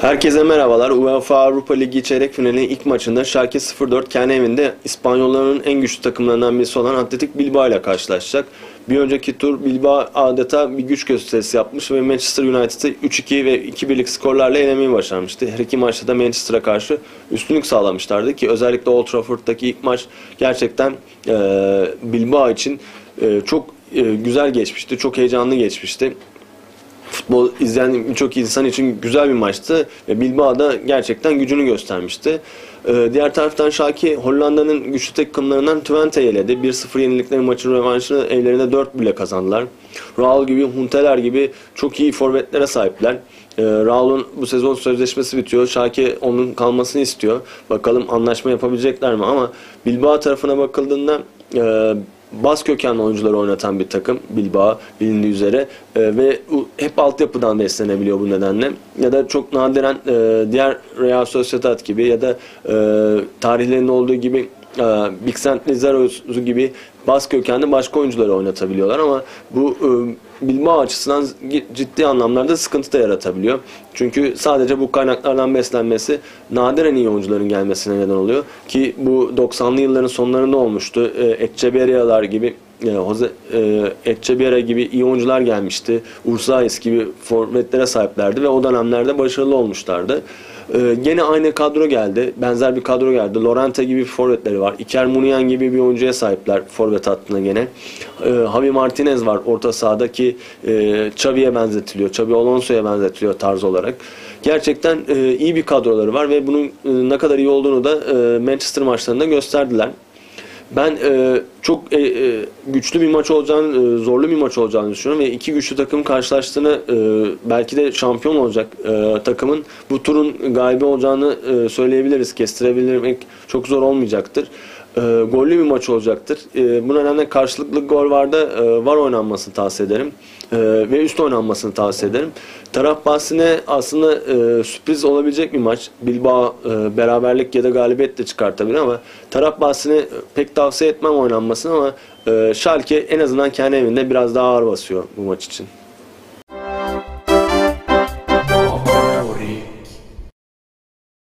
Herkese merhabalar. UEFA Avrupa Ligi çeyrek finalinin ilk maçında Schalke 04 kendi evinde İspanyolların en güçlü takımlarından birisi olan Atletik Bilbao ile karşılaşacak. Bir önceki tur Bilbao adeta bir güç gösterisi yapmış ve Manchester United'ı 3-2 ve 2-1'lik skorlarla elemeyi başarmıştı. Her iki maçta da Manchester'a karşı üstünlük sağlamışlardı ki özellikle Old Trafford'daki ilk maç gerçekten e, Bilbao için e, çok e, güzel geçmişti, çok heyecanlı geçmişti futbol izleyen birçok insan için güzel bir maçtı ve Bilbao da gerçekten gücünü göstermişti. Ee, diğer taraftan Schalke Hollanda'nın güçlü takımlarından Twente'yi eledi. 1-0 yenilikleri maçın rövanşını evlerinde 4 bile kazandılar. Raul gibi, Hunteler gibi çok iyi forvetlere sahipler. Ee, Raul'un bu sezon sözleşmesi bitiyor. Schalke onun kalmasını istiyor. Bakalım anlaşma yapabilecekler mi ama Bilbao tarafına bakıldığında e, Bas kökenli oyuncuları oynatan bir takım Bilbao bilindiği üzere. E, ve hep altyapıdan beslenebiliyor bu nedenle. Ya da çok nadiren e, diğer Real Sociedad gibi ya da e, tarihlerinde olduğu gibi e, Big Saint Lizaro'su gibi bas kökenli başka oyuncuları oynatabiliyorlar ama bu e, Bilbao açısından ciddi anlamlarda sıkıntı da yaratabiliyor. Çünkü sadece bu kaynaklardan beslenmesi nadiren iyi oyuncuların gelmesine neden oluyor. Ki bu 90'lı yılların sonlarında olmuştu. E, Etcheberia'lar gibi e, Jose e, Etcheberria gibi iyi oyuncular gelmişti. Ursais gibi forvetlere sahiplerdi ve o dönemlerde başarılı olmuşlardı. Ee, gene aynı kadro geldi. Benzer bir kadro geldi. Lorente gibi forvetleri var. Iker Munian gibi bir oyuncuya sahipler forvet hattına gene. Ee, Javi Martinez var orta sahadaki e, Xavi'ye benzetiliyor. Xavi Alonso'ya benzetiliyor tarz olarak. Gerçekten e, iyi bir kadroları var ve bunun e, ne kadar iyi olduğunu da e, Manchester maçlarında gösterdiler. Ben e, çok e, e, güçlü bir maç olacağını, e, zorlu bir maç olacağını düşünüyorum ve iki güçlü takım karşılaştığını e, belki de şampiyon olacak e, takımın bu turun galibi olacağını e, söyleyebiliriz. Kestirebilmek çok zor olmayacaktır. E, gollü bir maç olacaktır. E, bu nedenle karşılıklı gol vardı, e, var oynanmasını tavsiye ederim. E, ve üst oynanmasını tavsiye ederim. Taraf bahsine aslında e, sürpriz olabilecek bir maç. Bilbao e, beraberlik ya da galibiyet çıkartabilir ama taraf bahsine pek tavsiye etmem oynanmasını ama e, Schalke en azından kendi evinde biraz daha ağır basıyor bu maç için.